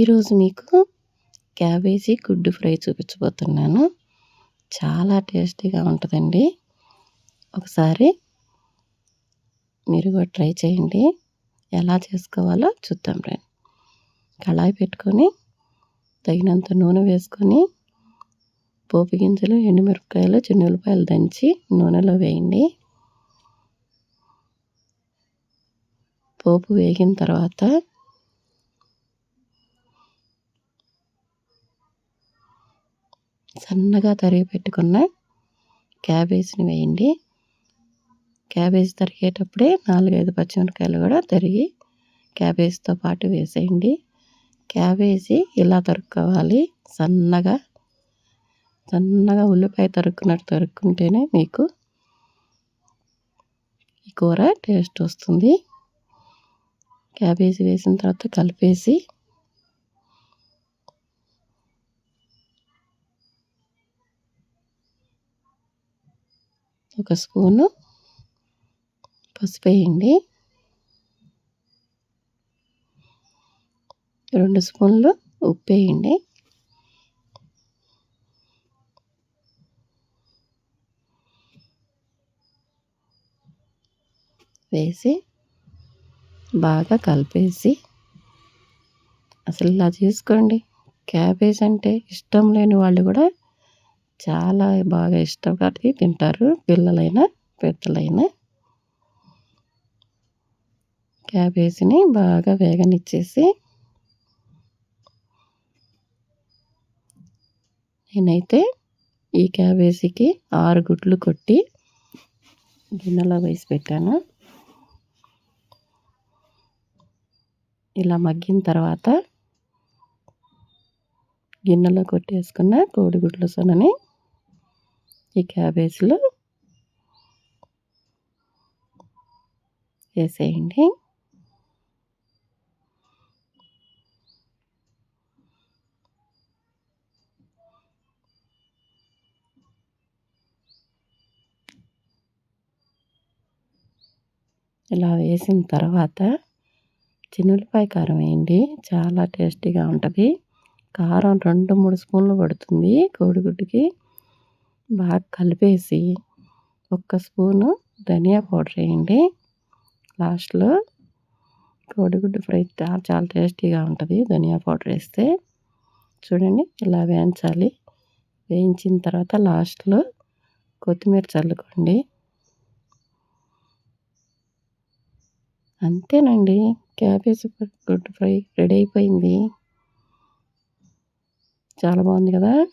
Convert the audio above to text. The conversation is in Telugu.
ఈరోజు మీకు క్యాబేజీ గుడ్డు ఫ్రై చూపించబోతున్నాను. చాలా టేస్టీగా ఉంటుందండి. ఒకసారి మీరు కూడా ట్రై చేయండి. ఎలా చేసుకోవాలో చూద్దాం రండి. కళాయి పెట్టుకొని తగినంత నూనె వేసుకొని పోపు గింజలు ఎండుమిరపకాయలు ఉల్లిపాయలు దంచి నూనెలో వేయండి. పోపు వేగిన తర్వాత సన్నగా తరిగి పెట్టుకున్న క్యాబేజీని వేయండి. క్యాబేజీ తరిగేటప్పుడే నాలుగైదు పచ్చిమిరకాయలు కూడా తరిగి క్యాబేజీతో పాటు వేసేయండి. క్యాబేజీ ఇలా తరుక్కోవాలి సన్నగా. సన్నగా ఉల్లిపాయ తరుక్కున్నట్టు తరుక్కుంటేనే మీకు ఈ కూర టేస్ట్ వస్తుంది. క్యాబేజీ వేసిన తర్వాత కలిపేసి ఒక స్పూను పసుపు వేయండి. రెండు స్పూన్లు ఉప్పు వేయండి. వేసి బాగా కలిపేసి అసలు ఇలా చేసుకోండి. క్యాబేజ్ అంటే ఇష్టం లేని వాళ్ళు కూడా చాలా బాగా ఇష్టపడి తింటారు. పిల్లలైనా పెద్దలైనా. క్యాబేజీని బాగా వేగనిచ్చేసి నేనైతే ఈ క్యాబేజీకి ఆరు గుడ్లు కొట్టి గిన్నెలో వేసి పెట్టాను. ఇలా మగ్గిన తర్వాత గిన్నెలో కొట్టేసుకున్న కోడిగుడ్ల సొనని ఈ క్యాబేజీలో వేసేయండి. ఇలా వేసిన తర్వాత చిన్నులపాయ కారం వేయండి. చాలా టేస్టీగా ఉంటుంది. కారం రెండు మూడు స్పూన్లు పడుతుంది కోడిగుడ్డుకి. బాగా కలిపేసి ఒక్క స్పూను ధనియా పౌడర్ వేయండి. లాస్ట్లో కోడిగుడ్డు ఫ్రై చాలా చాలా టేస్టీగా ఉంటుంది. ధనియా పౌడర్ వేస్తే చూడండి ఇలా వేయించాలి. వేయించిన తర్వాత లాస్ట్లో కొత్తిమీర చల్లుకోండి. అంతేనండి. క్యాబేజ్ గుడ్ ఫ్రై రెడీ అయిపోయింది. చాలా బాగుంది కదా?